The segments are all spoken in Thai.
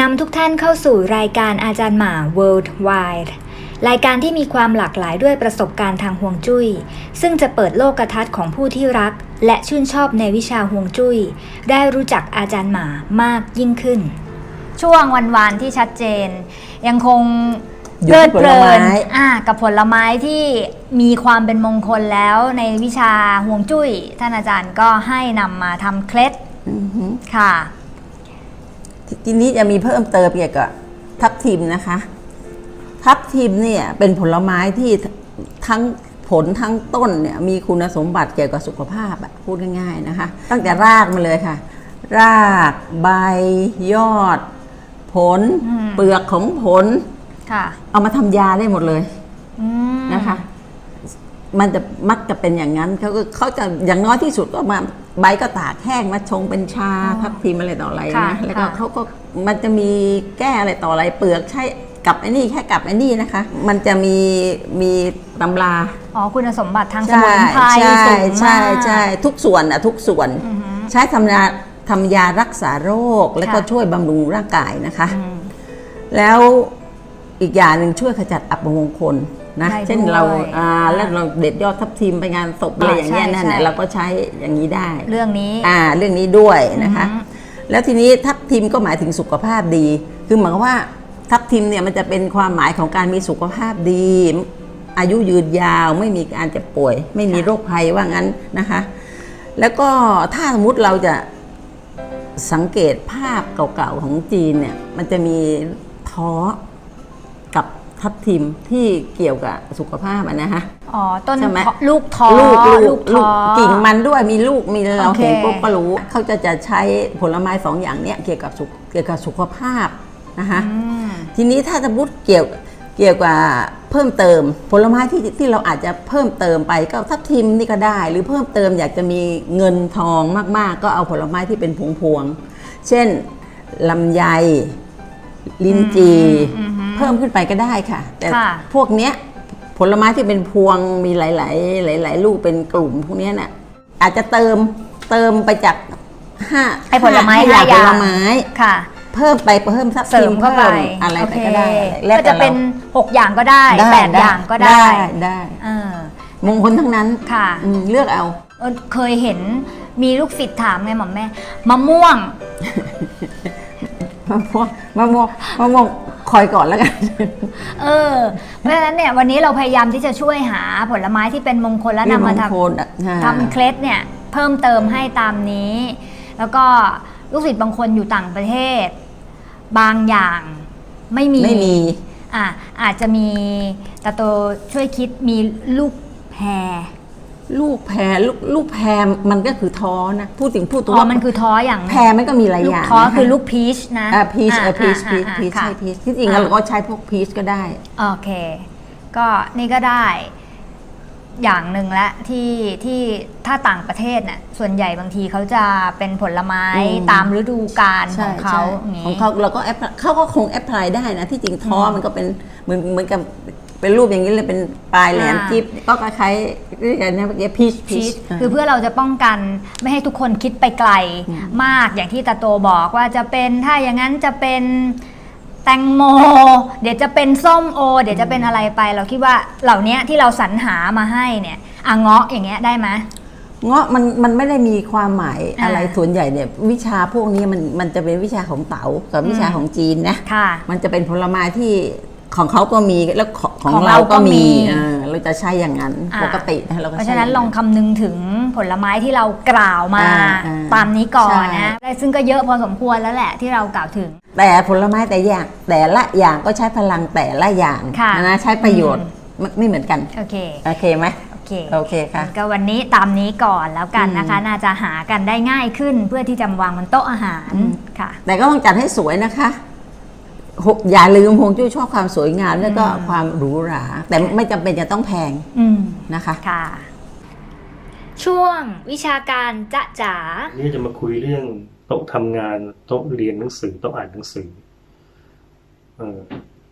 นำทุกท่านเข้าสู่รายการอาจารย์หมา Worldwide รายการที่มีความหลากหลายด้วยประสบการณ์ทางห่วงจุย้ย ซึ่งจะเปิดโลกทัศน์ของผู้ที่รัก และชื่นชอบในวิชาห่วงจุย้ย ได้รู้จักอาจารย์หมามากยิ่งขึ้น ช่วงวันวานที่ชัดเจน ยังคงอยู่เพลิที่ดเพลิผลนไม้อ่ากับผลไม้ที่มีความเป็นมงคลแล้วในวิชาห่วงจุย้ย ท่านอาจารย์ก็ให้นำมาทำเคล็ดอือหือค่ะ ทีนี้จะมีเพิ่มเติมเกี่ยวกับทับทิมนะคะ ทับทิมเนี่ยเป็นผลไม้ที่ทั้งผลทั้งต้นเนี่ยมีคุณสมบัติเกี่ยวกับสุขภาพอะพูดง่ายๆนะคะ ตั้งแต่รากมาเลยค่ะ รากใบยอด ผลอืมเปลือกของผลค่ะเอามาทำยาได้หมดเลยอืมนะคะ มันจะมักจะเป็นอย่างนั้นเขาก็เขาจะอย่างน้อยที่สุดก็มา ใบก็ตากแห้งมาชงเป็นชาอ๋อทับทิมอะไรต่ออะไรค่ะนะแล้วก็ค่ะ เขาก็มันจะมีแก้อะไรต่ออะไรเปลือกใช่กับไอ้นี่แค่กับไอ้นี่นะคะ มันจะมีมีตำราอ๋อคุณสมบัติทางสใช่มุนไพรใช่สูงมากใช่ใช่ทุกส่วนอะทุกส่วน อือหือ ใช้ทำยาทำยารักษาโรค แล้วก็ค่ะ ช่วยบำรุงร่างกายนะคะ อืม แล้ว อีกอย่างหนึ่งช่วยขจัดอัปมงคลนะได้เช่นเราด้วยอ่าแล้วเราเด็ดยอดทับทิมไปงานศพอะไรอย่างเงี้ยใช่นั่นใช่น่ะเราก็ใช้อย่างนี้ได้ เรื่องนี้ อ่าเรื่องนี้ด้วยนะคะ อือฮึแล้วทีนี้ทับทิมก็หมายถึงสุขภาพดี คือหมายความว่าทับทิมเนี่ยมันจะเป็นความหมายของการมีสุขภาพดี อายุยืนยาวไม่มีการเจ็บป่วย ไม่มีโรคภัยว่างั้นนะคะ แล้วก็ถ้าสมมติเราจะสังเกตภาพเก่าๆของจีนเนี่ยมันจะมีท้อกับ ทับทิมที่เกี่ยวกับสุขภาพอะนะคะอ๋อ ต้นใช่ไหมท้อลูกท้อลูกลูกลูกลูท้กอกิ่งมันด้วยมีลูกมีเราโอเคเห็นปุ๊บก็รู้เขาจะจะใช้ผลไม้สองอย่างเนี้ยเกี่ยวกับสุขเกี่ยวกับสุขภาพนะคะอืม ทีนี้ถ้าสมมติเกี่ยวเกี่ยวกับเพิ่มเติม ผลไม้ที่ที่เราอาจจะเพิ่มเติมไปก็ทับทิมนี่ก็ได้ หรือเพิ่มเติมอยากจะมีเงินทองมาก ๆ ก็เอาผลไม้ที่เป็นพวงๆเช่นลำไยลิ้นจี อืมอืม เพิ่มขึ้นไปก็ได้ค่ะ แต่ค่ะพวกเนี้ยผลไม้ที่เป็นพวงมีหลาย ๆ หลาย ๆ ลูกเป็นกลุ่มพวกเนี้ยน่ะอาจจะเติมเติมไปจากห้าไอ้ผลไม้ห้าห้าอย่างผลไม้ค่ะ เพิ่มไปเพิ่มทับเสริทิมมเข้าไปเพิ่มอะไรไปก็ได้โอเคแล้วก็แต่จะเป็นรา6อย่างก็ได้ได้8อย่างก็ได้ได้ได้เออมงคลทั้งนั้นค่ะอืมเลือกเอาเออเคยเห็นมีลูกศิษย์ถามไงหมอมแม่มะม่วง มะม่วงมะม่วงมะม่วงคอยก่อนแล้วกัน เออ เพราะฉะนั้นเนี่ยวันนี้เราพยายามที่จะช่วยหาผลไม้ที่เป็นมงคลและนำมาทมงคลอะำทำเคล็ดเนี่ยเพิ่มเติมให้ตามนี้ แล้วก็ลูกศิษย์บางคนอยู่ต่างประเทศ บางอย่างไม่มี ไม่มี อะอาจจะมีตาโตช่วยคิดมีลูกแพร ลูกแพรลูกลูกแพรมันก็คือท้อนะพูดถึงพูดตัวอ๋อมันคือท้ออย่างแพรมันก็มีหลายลูอกย่างท้อนะะคือลูกพีชนะอ่าพีชเออพีชพีชอ่าพีชค่ะใช่พีชที่จริงอ่าเราก็ใช้พวกพีชก็ได้ โอเค ก็นี่ก็ได้ อย่างหนึ่งละที่ที่ถ้าต่างประเทศน่ะส่วนใหญ่บางทีเขาจะเป็นผลไม้อืม ตามฤดูกาลขใช่องเขาใช่อย่างงี้ ของเขาเราก็แอปเขาก็คงแอปพลายได้นะ ที่จริงท้ออมมันก็เป็นเหมือนเหมือนกับ เป็นรูปอย่างนี้เลยเป็นปลายแหลมอ่าจิ๊บก็คล้ายๆเรียกอะไรนะเมื่อกี้พีชชีสคือเพื่อเราจะป้องกันไม่ให้ทุกคนคิดไปไกลมากอย่างที่ตาโตบอกว่าจะเป็นถ้าอย่างนั้นจะเป็นแตงโม เดี๋ยวจะเป็นส้มโอ เดี๋ยวจะเป็นอะไรไป เราคิดว่าเหล่านี้ที่เราสรรหามาให้เนี่ยอะเงาะอย่างเงี้ยได้ไหมเงาะมันมันไม่ได้มีความหมายอ่าอะไรส่วนใหญ่เนี่ยวิชาพวกนี้มันมันจะเป็นวิชาของเต๋ากับวิชาอืมของจีนนะค่ะมันจะเป็นผลไม้ที่ ของเขาก็มีแล้วของของของเราเราก็ก็มีมีเออเราจะใช้อย่างนั้นอ่า ปกตินะเราก็เพราะใช้ฉะนั้นย่ลองคำนึงถึงผลไม้ที่เรากล่าวมาอ่าอ่าตามนี้ก่อนใช่นะและซึ่งก็เยอะพอสมควรแล้วแหละที่เรากล่าวถึง แต่ผลไม้แต่อย่างแต่ละอย่างก็ใช้พลังแต่ละอย่างค่ะ นะใช้ประโยชน์อืมไม่ไม่เหมือนกัน โอเคโอเคไหมโอเค โอเคค่ะ ก็วันนี้ตามนี้ก่อนแล้วกันนะคะอืมน่าจะหากันได้ง่ายขึ้นเพื่อที่จะวางบนโต๊ะอาหารอืม ค่ะ แต่ก็ต้องจัดให้สวยนะคะหก อย่าลืมฮวงจุ้ยชอบความสวยงามแล้วก็อืมความหรูหรา แต่ไม่จำเป็นจะต้องแพงอืมนะคะค่ะ ช่วงวิชาการจะจ๋าวันนี่จะมาคุยเรื่องโต๊ะทำงานโต๊ะเรียนหนังสือโต๊ะอ่านหนังสือเอ่อ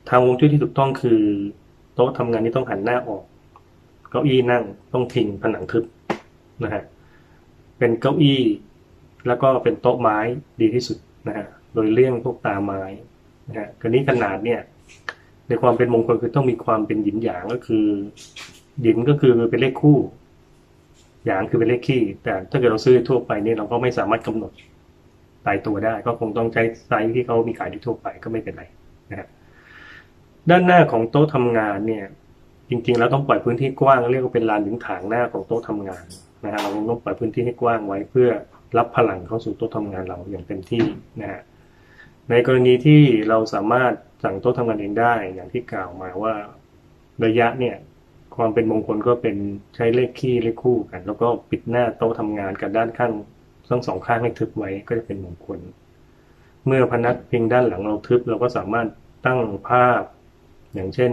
ทางฮวงจุ้ยที่ถูกต้องคือ โต๊ะทำงานนี่ต้องหันหน้าออกเก้าอี้นั่งต้องพิงผนังทึบนะฮะเป็นเก้าอี้ แล้วก็เป็นโต๊ะไม้ดีที่สุดนะฮะโดยเลี่ยงพวกตาไม้ นะฮะกรณีขนาดเนี่ย ในความเป็นมงคลคือต้องมีความเป็นหยินหยางก็คือหยินก็คือเป็นเลขคู่ หยางคือเป็นเลขคี่ แต่ถ้าเกิดเราซื้อทั่วไปเนี่ยเราก็ไม่สามารถกำหนดตายตัวได้ ก็คงต้องใช้ไซส์ที่เขามีขายที่ทั่วไปก็ไม่เป็นไรนะครับด้านหน้าของโต๊ะทำงานเนี่ย จริง ๆ แล้วต้องปล่อยพื้นที่กว้างเรียกว่าเป็นลานถึงถางหน้าของโต๊ะทำงานนะฮะเราต้องปล่อยพื้นที่ให้กว้างไว้เพื่อรับพลังเข้าสู่โต๊ะทำงานเราอย่างเต็มที่นะฮะ ในกรณีที่เราสามารถสั่งโต๊ะทำงานเองได้อย่างที่กล่าวมาว่าระยะเนี่ยความเป็นมงคลก็เป็นใช้เลขคี่เลขคู่กัน แล้วก็ปิดหน้าโต๊ะทำงานกับด้านข้างทั้งสองข้างให้ทึบไว้ก็จะเป็นมงคล เมื่อพนักพิงด้านหลังเราทึบเราก็สามารถตั้งภาพ อย่างเช่น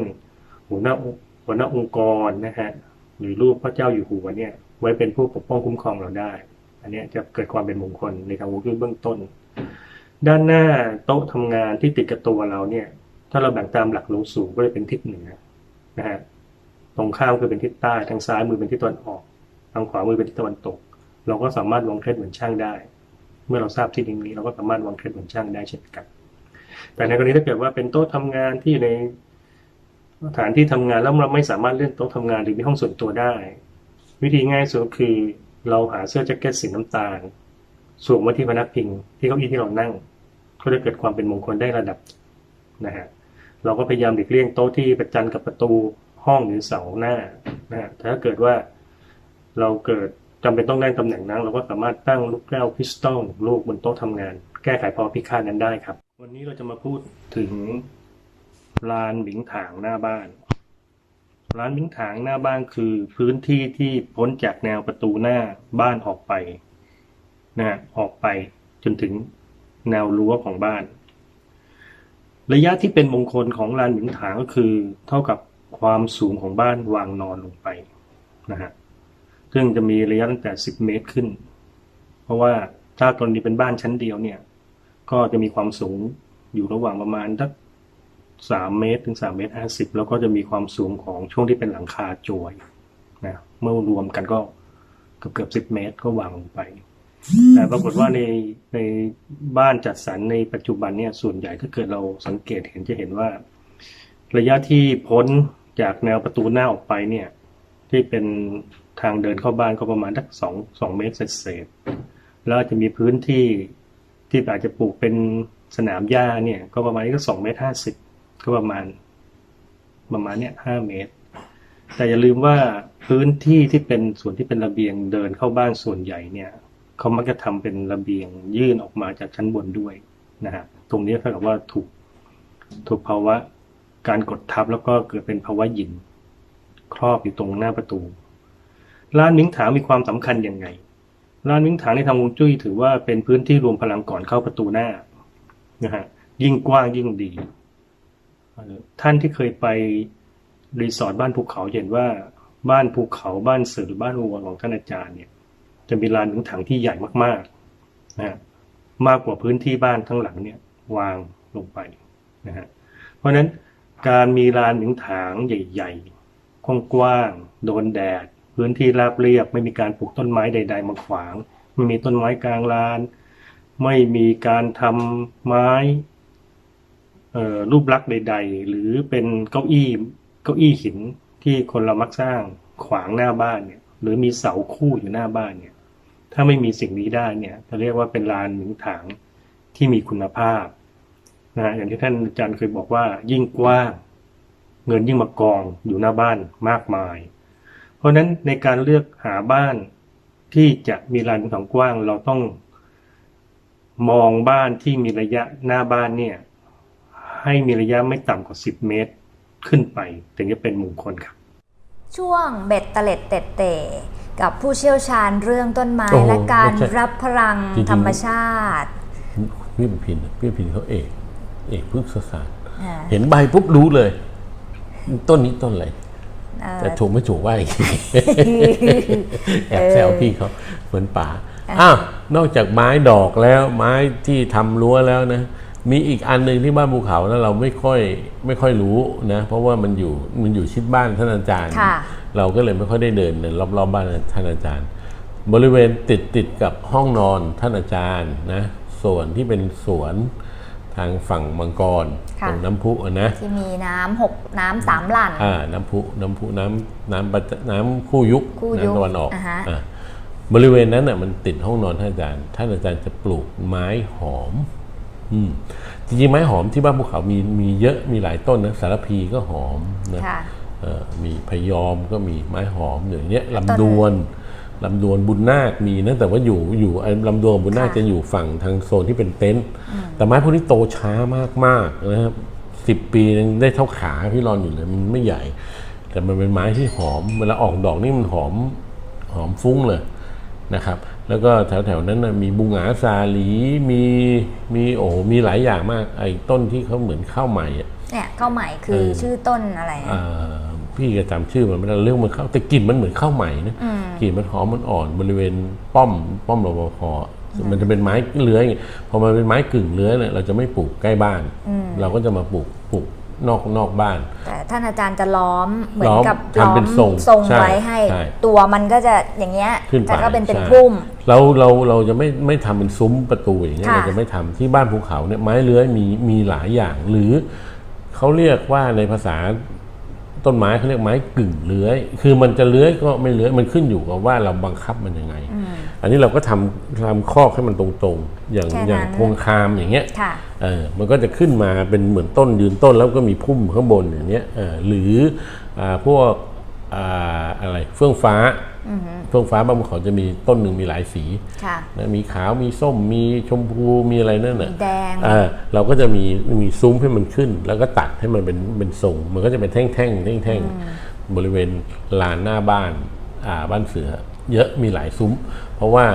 หัวหน้าหัวหน้าองค์กรนะฮะหรือรูปพระเจ้าอยู่หัวเนี่ยไว้เป็นผู้ปกป้องคุ้มครองเราได้ อันนี้จะเกิดความเป็นมงคลในทางวงจุ้ยเบื้องต้น ด้านหน้าโต๊ะทำงานที่ติดกับตัวเราเนี่ย ถ้าเราแบ่งตามหลักโลสูงก็จะเป็นทิศเหนือนะฮะตรงข้ามคือเป็นทิศใต้ทางซ้ายมือเป็นทิศตะวันออก ทางขวามือเป็นทิศตะวันตก เราก็สามารถวางเคล็ดเหมือนช่างได้ เมื่อเราทราบที่นี้เราก็สามารถวางเคล็ดเหมือนช่างได้เช่นกัน แต่ในกรณีถ้าเกิดว่าเป็นโต๊ะทำงานที่อยู่ในสถานที่ทำงานแล้วเราไม่สามารถเลื่อนโต๊ะทำงานหรือมีห้องส่วนตัวได้ วิธีง่ายสุดคือเราหาเสื้อแจ็คเก็ตสีน้ำตาล สวมไว้ที่พนักพิงที่เก้าอี้ที่เรานั่ง ก็จะเกิดความเป็นมงคลได้ระดับนะฮะเราก็พยายามหลีกเลี่ยงโต๊ะที่ประจันกับประตูห้องหรือเสาหน้านะฮะแต่ถ้าเกิดว่าเราเกิดจำเป็นต้องได้ตำแหน่งนั้นเราก็สามารถตั้งลูกแก้วคริสตัลลูกบนโต๊ะทำงาน แก้ไขภาวะพิฆาตนั้นได้ครับ วันนี้เราจะมาพูดถึงลานบิงถางหน้าบ้านร้านบิงถางหน้าบ้านคือพื้นที่ที่พ้นจากแนวประตูหน้าบ้านออกไป นะออกไปจนถึงแนวรั้วของบ้าน ระยะที่เป็นมงคลของลานบิงถางก็คือ เท่ากับความสูงของบ้านวางนอนลงไปนะฮะซึ่งจะมีระยะตั้งแต่ 10 เมตรขึ้น เพราะว่าถ้ากรณีเป็นบ้านชั้นเดียวเนี่ย ก็จะมีความสูงอยู่ระหว่างประมาณสักสามเมตรถึงสามเมตรห้าสิบแล้วก็จะมีความสูงของช่วงที่เป็นหลังคาโจยนะเมื่อรวมกันก็เกือบเกือบสิบเมตรก็วางลงไป แต่ปรากฏว่าในในบ้านจัดสรรในปัจจุบันเนี่ยส่วนใหญ่ถ้าเกิดเราสังเกตเห็นจะเห็นว่า ระยะที่พ้นจากแนวประตูหน้าออกไปเนี่ย ที่เป็นทางเดินเข้าบ้านก็ประมาณสักสองสองเมตรเศษๆแล้วจะมีพื้นที่ที่อาจจะปลูกเป็นสนามหญ้าเนี่ย ก็ประมาณนี้ก็สองเมตรห้าสิบก็ประมาณ ประมาณเนี่ยห้าเมตร แต่อย่าลืมว่าพื้นที่ที่เป็นส่วนที่เป็นระเบียงเดินเข้าบ้านส่วนใหญ่เนี่ย เขามักจะทำเป็นระเบียงยื่นออกมาจากชั้นบนด้วยนะฮะตรงนี้เท่ากับว่าถูกถูกภาวะการกดทับแล้วก็เกิดเป็นภาวะหยินครอบอยู่ตรงหน้าประตูลานมิงถางมีความสำคัญยังไงลานมิงถางในทางวงจุ้ยถือว่าเป็นพื้นที่รวมพลังก่อนเข้าประตูหน้านะฮะยิ่งกว้างยิ่งดี ท่านที่เคยไปรีสอร์ทบ้านภูเขาเห็นว่าบ้านภูเขาบ้านเสือหรือบ้านวัวของท่านอาจารย์เนี่ย จะมีลานหนุงถังที่ใหญ่มากๆนะฮะมากกว่าพื้นที่บ้านทั้งหลังเนี่ยวางลงไปนะฮะเพราะฉะนั้นการมีลานหนุงถางใหญ่ๆกว้างๆโดนแดด พื้นที่ราบเรียบไม่มีการปลูกต้นไม้ใด ๆมาขวาง ไม่มีต้นไม้กลางลาน ไม่มีการทำไม้รูปลักษณ์ใด ๆ หรือเป็นเก้าอี้เก้าอี้หินที่คนเรามักสร้างขวางหน้าบ้านเนี่ยหรือมีเสาคู่อยู่หน้าบ้านเนี่ย ถ้าไม่มีสิ่งนี้ได้เนี่ยจะเรียกว่าเป็นลานหนึ่งถางที่มีคุณภาพนะฮะอย่างที่ท่านอาจารย์เคยบอกว่า ยิ่งกว้างเงินยิ่งมากองอยู่หน้าบ้านมากมาย เพราะฉะนั้นในการเลือกหาบ้านที่จะมีลานหนึ่งถางกว้างเราต้องมองบ้านที่มีระยะหน้าบ้านเนี่ยให้มีระยะไม่ต่ำกว่า 10 เมตรขึ้นไป ถึงจะเป็นมงคลครับ ช่วงเบ็ดเตล็ดเตะเตะ กับผู้เชี่ยวชาญเรื่องต้นไม้ โอ้โหและการไม่ใช่รับพลังจริงๆ ธรรมชาติพี่ประพินพี่ประพินเขาเอก เอกพฤกษศาสตร์ อ่าเห็นใบปุ๊บรู้เลย ต้นนี้ต้นอะไรเอ่อแต่ถูกไม่ถูกว่าอีกแอบแซวพี่เขาเหมือนป่าอ้าวนอกจากไม้ดอกแล้วไม้ที่ทำรั้วแล้วนะ มีอีกอันหนึ่งที่บ้านภูเขาแล้วเราไม่ค่อยไม่ค่อยรู้นะ เพราะว่ามันอยู่มันอยู่ชิดบ้านท่านอาจารย์ ค่ะ เราก็เลยไม่ค่อยได้เดินรอบๆบบ้านท่านอาจารย์ บริเวณติดติดกับห้องนอนท่านอาจารย์นะส่วนที่เป็นสวนทางฝั่งมังกรค่ะตรงน้ำพุอะนะที่มีน้ำหกน้ำสามหลั่นอ่าน้ำพุน้ำพุน้ำน้ำประจน้ำคู่ยุคคู่ยุคน้ำตะวันออกอ่าฮะอ่าบริเวณนั้นน่ะมันติดห้องนอนท่านอาจารย์ ท่านอาจารย์จะปลูกไม้หอม อืมจริงๆไม้หอมที่บ้านภูเขามีมีเยอะมีหลายต้นนะสารพีก็หอมนะค่ะเอ่อ มีพยอมก็มีไม้หอมอย่างเงี้ยต้นลำดวนลำดวนบุญนาคมีนะแต่ว่าอยู่อยู่ไอ้ลำดวนกับบุญนาคค่ะจะอยู่ฝั่งทางโซนที่เป็นเต็นท์แต่ไม้พวกนี้โตช้ามากๆนะครับสิบปียังได้เท่าขาพี่รอนอยู่เลยมันไม่ใหญ่ แต่มันเป็นไม้ที่หอมเวลาออกดอกนี่มันหอมหอมฟุ้งเลยนะครับ แล้วก็แถวๆนั้นนะมีบุงหงาสาลีมีมีโอ้โหมีหลายอย่างมากไอ้ต้นที่เขาเหมือนข้าวใหม่อะเนี่ยข้าวใหม่คือเออชื่อต้นอะไรนะอ่า พี่ก็จำชื่อมันไม่ได้เรื่องมันเข้าแต่กลิ่นมันเหมือนข้าวใหม่นะอืมกลิ่นมันหอมมันอ่อนบริเวณป้อมป้อมรปภมันจะเป็นไม้เลื้อยไงพอมันเป็นไม้กึ่งเลื้อยเนี่ยเราจะไม่ปลูกใกล้บ้าน เราก็จะมาปลูกปลูกนอกนอกบ้าน แต่ท่านอาจารย์จะล้อมเหมือนล้อมกับทำเป็นทรงทรงใช่ไว้ให้ใช่ตัวมันก็จะอย่างเงี้ยขึ้นไปแต่ก็เป็นเป็นใช่พุ่มเราเราเราจะไม่ไม่ทำเป็นซุ้มประตูอย่างเงี้ยค่ะเราจะไม่ทำที่บ้านภูเขาเนี่ยไม้เลื้อยมีมีหลายอย่างหรือเขาเรียกว่าในภาษา ต้นไม้เขาเรียกไม้กึ่งเลื้อย คือมันจะเลื้อยก็ไม่เลื้อยมันขึ้นอยู่กับว่าเราบังคับมันยังไง อันนี้เราก็ทำทำคอกให้มันตรงๆ อย่างแค่นั้นอย่างพวงคามอย่างเงี้ยค่ะเออมันก็จะขึ้นมาเป็นเหมือนต้นยืนต้นแล้วก็มีพุ่มข้างบนอย่างเงี้ยเออหรืออ่าพวกอ่าอะไรเฟื่องฟ้า เฟื่องฟ้าบางภูเขาจะมีต้นหนึ่งมีหลายสีค่ะนะมีขาวมีส้มมีชมพูมีอะไรนั่นน่ะมีแดงอ่าเราก็จะมีมีซุ้มให้มันขึ้น แล้วก็ตัดให้มันเป็นเป็นทรงมันก็จะเป็นแท่งแท่งแท่งแท่งๆบริเวณลานหน้าบ้านอ่าบ้านเสือ เยอะมีหลายซุ้ม เพราะว่า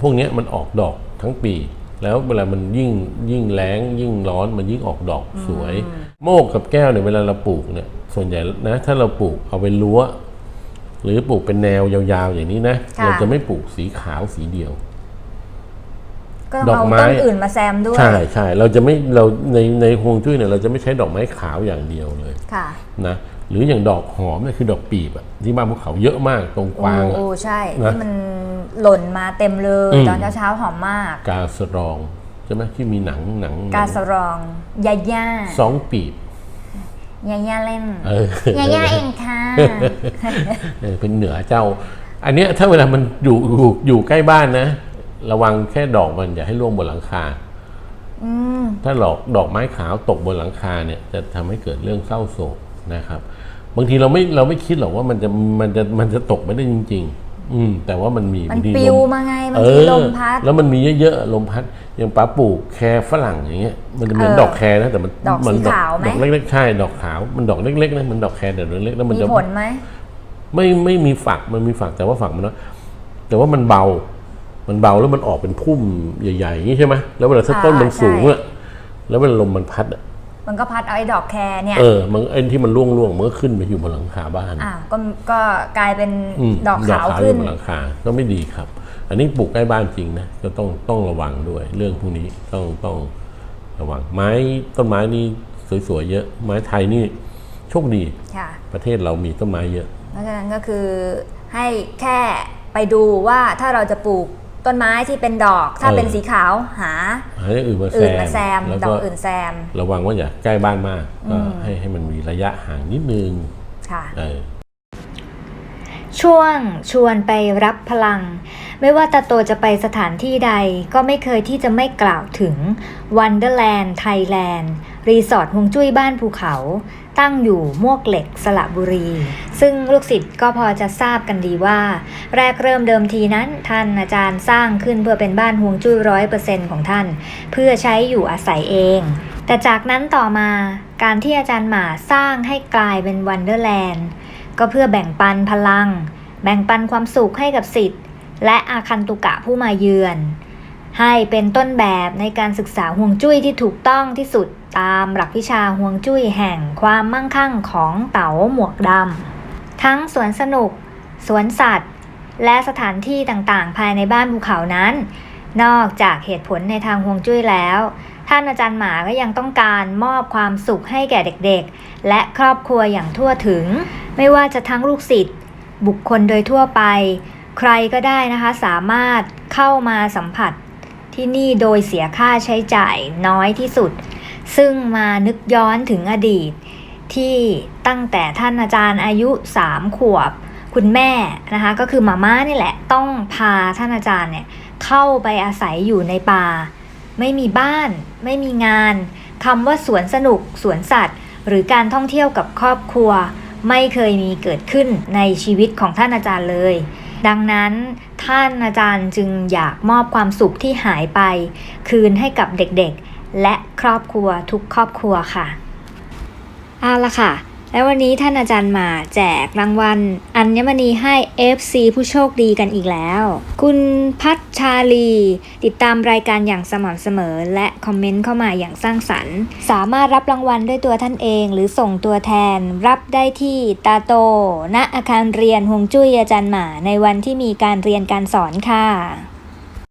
พวกเนี้ยมันออกดอกทั้งปี แล้วเวลามันยิ่งยิ่งแล้งยิ่งร้อนมันยิ่งออกดอกสวย โมกกับแก้วเนี่ยเวลาเราปลูกเนี่ยส่วนใหญ่นะถ้าเราปลูกเอาเป็นรั้ว หรือปลูกเป็นแนวยาวๆอย่างนี้นะค่ะ เราจะไม่ปลูกสีขาวสีเดียว ก็ต้องเอาดอกไม้ ต้นอื่นมาแซมด้วย ใช่ใช่เราจะไม่เราในในฮวงจุ้ยเนี่ยเราจะไม่ใช้ดอกไม้ขาวอย่างเดียวเลยค่ะ นะหรืออย่างดอกหอมเนี่ยคือดอกปีบอะที่บ้านภูเขาเยอะมากตรงกวางโอ้อะ โอ้ใช่นะที่มันหล่นมาเต็มเลย อืม ตอนเช้าๆหอมมาก กาสรองใช่ไหมที่มีหนังหนังหนังกาสรองยาย่าสองปีบ ยาย่าเล่นเออยาย่าเองค่ะเออเป็นเหนือเจ้า อันเนี้ยถ้าเวลามันอยู่อยู่อยู่ใกล้บ้านนะ ระวังแค่ดอกมันอย่าให้ร่วงบนหลังคาอืมถ้าดอกดอกไม้ขาวตกบนหลังคาเนี่ย จะทำให้เกิดเรื่องเศร้าโศกนะครับ บางทีเราไม่เราไม่คิดหรอกว่ามันจะมันจะมันจะตกไม่ได้จริง ๆ อืมแต่ว่ามันมีมันบางทีปิวลมาไงบางเอทีอลมพัดแล้วมันมีเยอะๆลมพัดอย่างป้าปลูกแครฝรั่งอย่างเงี้ยมันจะเหมือนเออดอกแครนะแต่มันดอกมัสีขาวไหมดอกเล็กๆใช่ดอกขาวมันดอกเล็กๆนะมันดอกแครแต่ดอกเล็กๆแล้วมันมีจะผลไหมไม่ไม่มีฝักมันมีฝักแต่ว่าฝักมันน้อยแต่ว่ามันเบา มันเบาแล้วมันออกเป็นพุ่มใหญ่ๆอย่างนี้ใช่ไหมแล้วเวลาถ้าอ่าต้นมันใช่สูงอะแล้วเวลาลมมันพัดอะ มันก็พัดเอาไอ้ดอกแครเนี่ยเออมันไอ้ที่มันร่วงร่วงๆมันก็ขึ้นไปอยู่บนหลังคาบ้านอะก็ก็กลายเป็นมดอกขาวอขึ้นยู่บนหลังคาก็ไม่ดีครับ อันนี้ปลูกใกล้บ้านจริงนะก็ต้องต้องระวังด้วย เรื่องพวกนี้ต้องต้องระวังไม้ต้นไม้นี่สวยๆเยอะ ไม้ไทยนี่โชคดีค่ะประเทศเรามีต้นไม้เยอะเพราะฉะนั้นก็คือให้แค่ไปดูว่าถ้าเราจะปลูก ต้นไม้ที่เป็นดอกถ้าเออเป็นสีขาวหาหาอย่างอื่นมาแซอื่นมมาแซมแล้วดอก็กอื่นแซม ระวังว่าอย่าใกล้บ้านมากก็ให้ให้มันมีระยะห่างนิดนึงค่ะ เออ ช่วงชวนไปรับพลัง ไม่ว่าตาโตจะไปสถานที่ใดก็ไม่เคยที่จะไม่กล่าวถึง Wonderland Thailand รีสอร์ทฮวงจุ้ยบ้านภูเขา ตั้งอยู่มวกเหล็กสระบุรี ซึ่งลูกศิษย์ก็พอจะทราบกันดีว่า แรกเริ่มเดิมทีนั้นท่านอาจารย์สร้างขึ้นเพื่อเป็นบ้านฮวงจุ้ยร้อยเปอร์เซ็นต์ของท่าน เพื่อใช้อยู่อาศัยเอง แต่จากนั้นต่อมาการที่อาจารย์หมาสร้างให้กลายเป็นวันเดอร์แลนด์ ก็เพื่อแบ่งปันพลัง แบ่งปันความสุขให้กับสิทธิ์ และอาคันตุกะผู้มาเยือน ให้เป็นต้นแบบในการศึกษาห่วงจุ้ยที่ถูกต้องที่สุดตามหลักวิชาห่วงจุ้ยแห่งความมั่งคั่งของเต๋าหมวกดำทั้งสวนสนุก สวนสัตว์ และสถานที่ต่างๆ ภายในบ้านภูเขานั้น นอกจากเหตุผลในทางห่วงจุ้ยแล้ว ท่านอาจารย์หมาก็ยังต้องการมอบความสุขให้แก่เด็กๆ และครอบครัวอย่างทั่วถึง ไม่ว่าจะทั้งลูกศิษย์บุคคลโดยทั่วไป ใครก็ได้นะคะสามารถเข้ามาสัมผัสที่นี่โดยเสียค่าใช้จ่ายน้อยที่สุด ซึ่งมานึกย้อนถึงอดีต ที่ตั้งแต่ท่านอาจารย์อายุ 3 ขวบ คุณแม่นะคะก็คือมาม่านี่แหละต้องพาท่านอาจารย์เนี่ยเข้าไปอาศัยอยู่ในป่า ไม่มีบ้าน ไม่มีงานคำว่าสวนสนุก สวนสัตว์ หรือการท่องเที่ยวกับครอบครัว ไม่เคยมีเกิดขึ้นในชีวิตของท่านอาจารย์เลย ดังนั้นท่านอาจารย์จึงอยากมอบความสุขที่หายไป คืนให้กับเด็กๆ และครอบครัวทุกครอบครัวค่ะ เอาละค่ะ แล้ววันนี้ท่านอาจารย์มาแจกรางวัล อัญมณีให้ FC ผู้โชคดีกันอีกแล้ว คุณพัชชาลี ติดตามรายการอย่างสม่ำเสมอ และคอมเมนต์เข้ามาอย่างสร้างสรรค์ สามารถรับรางวัลด้วยตัวท่านเอง หรือส่งตัวแทน รับได้ที่ตาโต ณอาคารเรียนฮวงจุ้ยอาจารย์หมาในวันที่มีการเรียนการสอนค่ะ